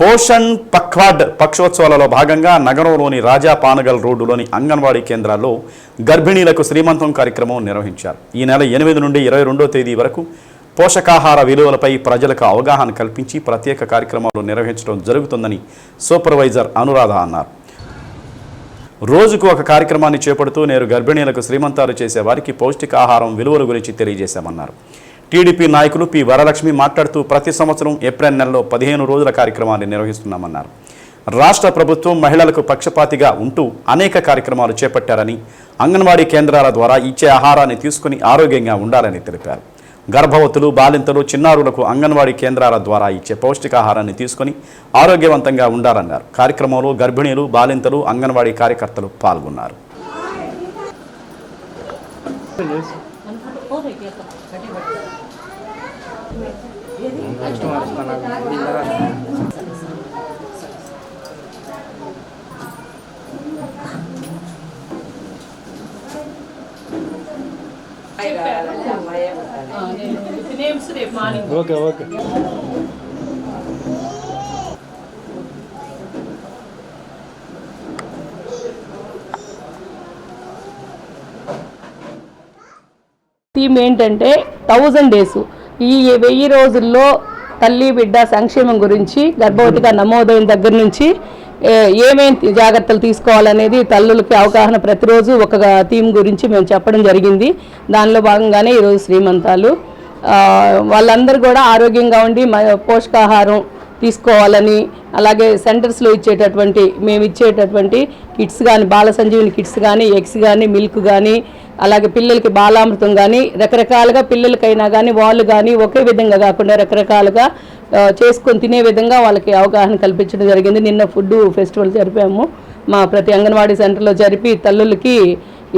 పోషణ్ పఖ్వాడ్ పక్షోత్సవాలలో భాగంగా నగరంలోని రాజా పానగల్ రోడ్డులోని అంగన్వాడీ కేంద్రాల్లో గర్భిణీలకు శ్రీమంతం కార్యక్రమం నిర్వహించారు. ఈ నెల ఎనిమిది నుండి ఇరవై రెండో తేదీ వరకు పోషకాహార విలువలపై ప్రజలకు అవగాహన కల్పించి ప్రత్యేక కార్యక్రమాలు నిర్వహించడం జరుగుతుందని సూపర్వైజర్ అనురాధ అన్నారు. రోజుకు ఒక కార్యక్రమాన్ని చేపడుతూ నేను గర్భిణీలకు శ్రీమంతాలు చేసే వారికి పౌష్టికాహారం విలువల గురించి తెలియజేశామన్నారు. టీడీపీ నాయకులు పి వరలక్ష్మి మాట్లాడుతూ ప్రతి సంవత్సరం ఏప్రిల్ నెలలో పదిహేను రోజుల కార్యక్రమాన్ని నిర్వహిస్తున్నామన్నారు. రాష్ట్ర ప్రభుత్వం మహిళలకు పక్షపాతిగా ఉంటూ అనేక కార్యక్రమాలు చేపట్టారని అంగన్వాడీ కేంద్రాల ద్వారా ఇచ్చే ఆహారాన్ని తీసుకుని ఆరోగ్యంగా ఉండాలని తెలిపారు. గర్భవతులు బాలింతలు చిన్నారులకు అంగన్వాడీ కేంద్రాల ద్వారా ఇచ్చే పౌష్టికాహారాన్ని తీసుకొని ఆరోగ్యవంతంగా ఉండాలన్నారు. కార్యక్రమంలో గర్భిణీలు బాలింతలు అంగన్వాడీ కార్యకర్తలు పాల్గొన్నారు. నేమ్స్ రేపు మార్నింగ్ ఓకే ఓకే థీమ్ ఏంటంటే థౌజండ్ డేస్. ఈ వెయ్యి రోజుల్లో తల్లి బిడ్డ సంక్షేమం గురించి గర్భవతిగా నమోదైన దగ్గర నుంచి ఏమేం జాగ్రత్తలు తీసుకోవాలనేది తల్లులకి అవగాహన ప్రతిరోజు ఒక థీమ్ గురించి మేము చెప్పడం జరిగింది. దానిలో భాగంగానే ఈరోజు శ్రీమంతాలు. వాళ్ళందరూ కూడా ఆరోగ్యంగా ఉండి మ- పోషకాహారం తీసుకోవాలని అలాగే సెంటర్స్లో ఇచ్చేటటువంటి మేము ఇచ్చేటటువంటి కిట్స్ కానీ బాల సంజీవిని కిట్స్ కానీ ఎగ్స్ కానీ మిల్క్ కానీ అలాగే పిల్లలకి బాలామృతం కానీ రకరకాలుగా పిల్లలకైనా కానీ వాళ్ళు కానీ ఒకే విధంగా కాకుండా రకరకాలుగా చేసుకొని తినే విధంగా వాళ్ళకి అవగాహన కల్పించడం జరిగింది. నిన్న ఫుడ్ ఫెస్టివల్ జరిపాము. మా ప్రతి అంగన్వాడీ సెంటర్లో జరిపి తల్లులకి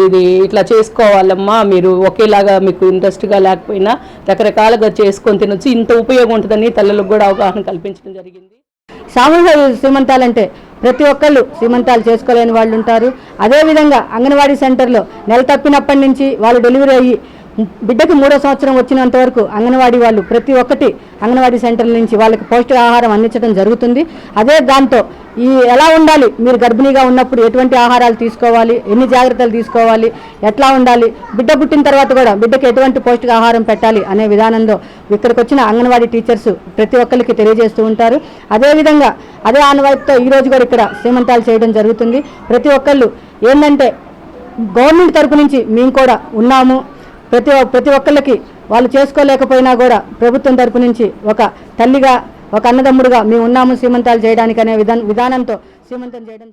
ఇది ఇట్లా చేసుకోవాలమ్మా మీరు ఒకేలాగా మీకు ఇంట్రెస్ట్గా లేకపోయినా రకరకాలుగా చేసుకొని తినొచ్చు. ఇంత ఉపయోగం ఉంటుందని తల్లులకు కూడా అవగాహన కల్పించడం జరిగింది. సామూహిక సీమంతాలంటే ప్రతి ఒక్కళ్ళు సీమంతాలు చేసుకోలేని వాళ్ళు ఉంటారు అదేవిధంగా అంగన్వాడీ సెంటర్లో నెల తప్పినప్పటి నుంచి వాళ్ళు డెలివరీ అయ్యి బిడ్డకి మూడో సంవత్సరం వచ్చినంత వరకు అంగన్వాడీ వాళ్ళు ప్రతి ఒక్కటి అంగన్వాడీ సెంటర్ల నుంచి వాళ్ళకి పౌష్టికాహారం అందించడం జరుగుతుంది. అదే దాంతో ఈ ఎలా ఉండాలి? మీరు గర్భిణీగా ఉన్నప్పుడు ఎటువంటి ఆహారాలు తీసుకోవాలి? ఎన్ని జాగ్రత్తలు తీసుకోవాలి? ఎట్లా ఉండాలి? బిడ్డ పుట్టిన తర్వాత కూడా బిడ్డకి ఎటువంటి పౌష్టికాహారం పెట్టాలి అనే విధానంలో ఇక్కడికి వచ్చిన అంగన్వాడీ టీచర్స్ ప్రతి ఒక్కరికి తెలియజేస్తూ ఉంటారు. అదేవిధంగా అదే ఆనవాయితో ఈ రోజు కూడా ఇక్కడ సీమంతాలు చేయడం జరుగుతుంది. ప్రతి ఒక్కళ్ళు ఏంటంటే గవర్నమెంట్ తరపు నుంచి మేము కూడా ఉన్నాము. ప్రతి ప్రతి ఒక్కళ్ళకి వాళ్ళు చేసుకోలేకపోయినా కూడా ప్రభుత్వం తరపు నుంచి ఒక తల్లిగా ఒక అన్నదమ్ముడుగా మేము ఉన్నాము సీమంతాలు చేయడానికి అనే విధానంతో సీమంతం చేయడం